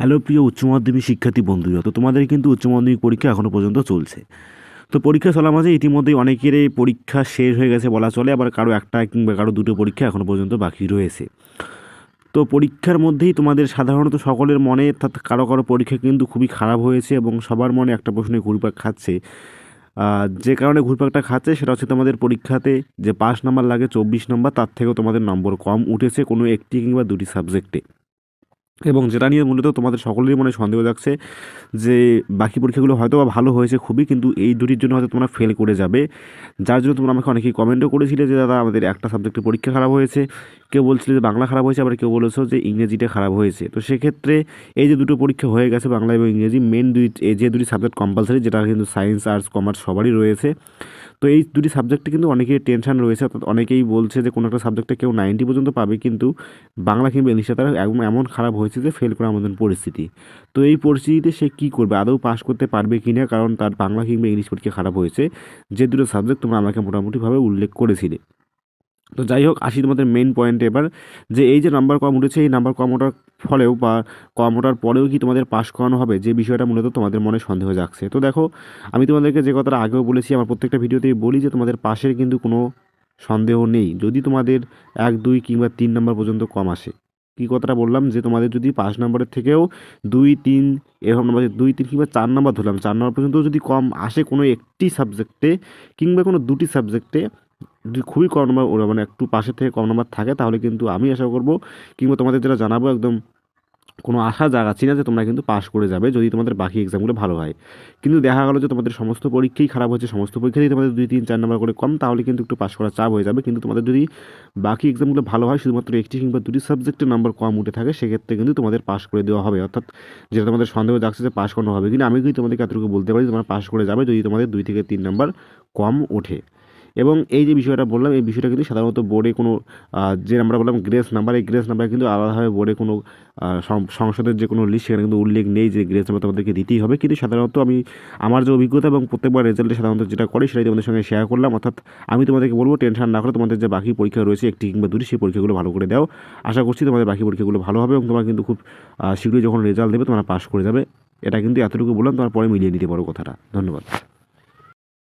Hello প্রিয় উচ্চ মাধ্যমিক শিক্ষার্থী বন্ধুরা, তো তোমাদের কিন্তু উচ্চ মাধ্যমিক পরীক্ষা এখনও পর্যন্ত চলছে। তো পরীক্ষা চলার মাঝে ইতিমধ্যেই অনেকেরই পরীক্ষা শেষ হয়ে গেছে বলা চলে, আবার কারও একটা কিংবা কারও দুটো পরীক্ষা এখনও পর্যন্ত বাকি রয়েছে। তো পরীক্ষার মধ্যেই তোমাদের সাধারণত সকলের মনে অর্থাৎ কারও কারও পরীক্ষা কিন্তু খুবই খারাপ হয়েছে এবং সবার মনে একটা প্রশ্নে ঘুরপাক খাচ্ছে। যে কারণে ঘুরপাকটা খাচ্ছে সেটা হচ্ছে তোমাদের পরীক্ষাতে যে পাস নাম্বার লাগে চব্বিশ নম্বর, তার থেকেও তোমাদের নম্বর কম উঠেছে কোনো একটি কিংবা দুটি সাবজেক্টে এবং যেটা নিয়ে মূলত তোমাদের সকলেরই মনে সন্দেহ যাচ্ছে যে বাকি পরীক্ষাগুলো হয়তো বা ভালো হয়েছে খুবই, কিন্তু এই দুটির জন্য হয়তো তোমরা ফেল করে যাবে। যার জন্য তোমরা আমাকে অনেকেই কমেন্টও করেছিলে যে, দাদা, আমাদের একটা সাবজেক্টে পরীক্ষা খারাপ হয়েছে। কেউ বলছিলে যে, বাংলা খারাপ হয়েছে। আবার কেউ বলেছ যে, ইংরেজিটা খারাপ হয়েছে। তো সেক্ষেত্রে এই যে দুটো পরীক্ষা হয়ে গেছে, বাংলা এবং ইংরেজি মেন দুই যে দুটি সাবজেক্ট কম্পালসারি যেটা কিন্তু সায়েন্স আর্টস কমার্স সবারই রয়েছে। তো এই দুটি সাবজেক্টে কিন্তু অনেকেই টেনশন রয়েছে, অর্থাৎ অনেকেই বলছে যে, কোনো একটা সাবজেক্টে কেউ নাইনটি পর্যন্ত পাবে। কিন্তু বাংলা কিংবা ইংলিশে তারা এমন খারাপ হয়েছে যে ফেল করার মতন পরিস্থিতি। তো এই পরিস্থিতিতে সে কী করবে? আদৌ পাশ করতে পারবে কি না? কারণ তার বাংলা কিংবা ইংলিশ পরীক্ষা খারাপ হয়েছে। যে দুটো সাবজেক্ট তোমরা আমাকে মোটামুটিভাবে উল্লেখ করেছিলে। তো যাই হোক, আসি তোমাদের মেন পয়েন্ট এবার, যে এই যে নাম্বার কম উঠেছে, এই নাম্বার কম ওঠার ফলেও বা কম ওঠার পরেও কি তোমাদের পাস করানো হবে? যে বিষয়টা মূলত তোমাদের মনে সন্দেহ জাগছে। তো দেখো, আমি তোমাদেরকে যে কথাটা আগেও বলেছি, আমার প্রত্যেকটা ভিডিওতেই বলি যে তোমাদের পাশের কিন্তু কোনো সন্দেহ নেই। যদি তোমাদের এক, দুই কিংবা তিন নম্বর পর্যন্ত কম আসে। কী কথাটা বললাম? যে তোমাদের যদি পাঁচ নম্বরের থেকেও দুই, তিন এরকম নম্বর দুই, তিন কিংবা চার নম্বর ধরলাম, চার নম্বর পর্যন্ত যদি কম আসে কোনো একটি সাবজেক্টে কিংবা কোনো দুটি সাবজেক্টে যদি খুবই কম নম্বর মানে একটু পাশে থেকে কম নম্বর থাকে, তাহলে কিন্তু আমি আশা করব কিংবা তোমাদের যেটা জানাব একদম কোনো আশা জাগাচ্ছি না যে তোমরা কিন্তু পাস করে যাবে যদি তোমাদের বাকি এক্সামগুলো ভালো হয়। কিন্তু দেখা গেলো যে তোমাদের সমস্ত পরীক্ষাই খারাপ হচ্ছে, সমস্ত পরীক্ষাতেই তোমাদের দুই তিন চার নম্বর করে কম, তাহলে কিন্তু একটু পাস করার চাপ হয়ে যাবে। কিন্তু তোমাদের যদি বাকি এক্সামগুলো ভালো হয়, শুধুমাত্র একটি কিংবা দুটি সাবজেক্টের নাম্বার কম উঠে থাকে, সেক্ষেত্রে কিন্তু তোমাদের পাস করে দেওয়া হবে। অর্থাৎ যেটা তোমাদের সন্দেহ যাচ্ছে যে পাস করানো হবে কিন্তু আমি কিন্তু তোমাদেরকে এতটুকু বলতে পারি তোমরা পাস করে যাবে যদি তোমাদের দুই থেকে তিন নাম্বার কম ওঠে। এবং এই যে বিষয়টা বললাম, এই বিষয়টা কিন্তু সাধারণত বোর্ডে কোনো যে আমরা বললাম গ্রেস নাম্বার এই গ্রেস নাম্বার কিন্তু আলাদাভাবে বোর্ডে কোনো সংসদের যে কোনো লিস্ট সেখানে কিন্তু উল্লেখ নেই যে গ্রেস নাম্বার তোমাদেরকে দিতেই হবে। কিন্তু সাধারণত আমি, আমার যে অভিজ্ঞতা এবং প্রত্যেকবার রেজাল্টে সাধারণত যেটা করে সেটাই তোমাদের সঙ্গে শেয়ার করলাম। অর্থাৎ আমি তোমাদেরকে বলব টেনশন না করে তোমাদের যে বাকি পরীক্ষা রয়েছে একটি কিংবা দুটি, সেই পরীক্ষাগুলো ভালো করে দাও। আশা করছি তোমাদের বাকি পরীক্ষাগুলো ভালো হবে এবং তোমরা কিন্তু খুব শীঘ্রই যখন রেজাল্ট দেবে তোমরা পাস করে যাবে। এটা কিন্তু এতটুকু বললাম, তোমার পরে মিলিয়ে নিতে পারো কথাটা। ধন্যবাদ।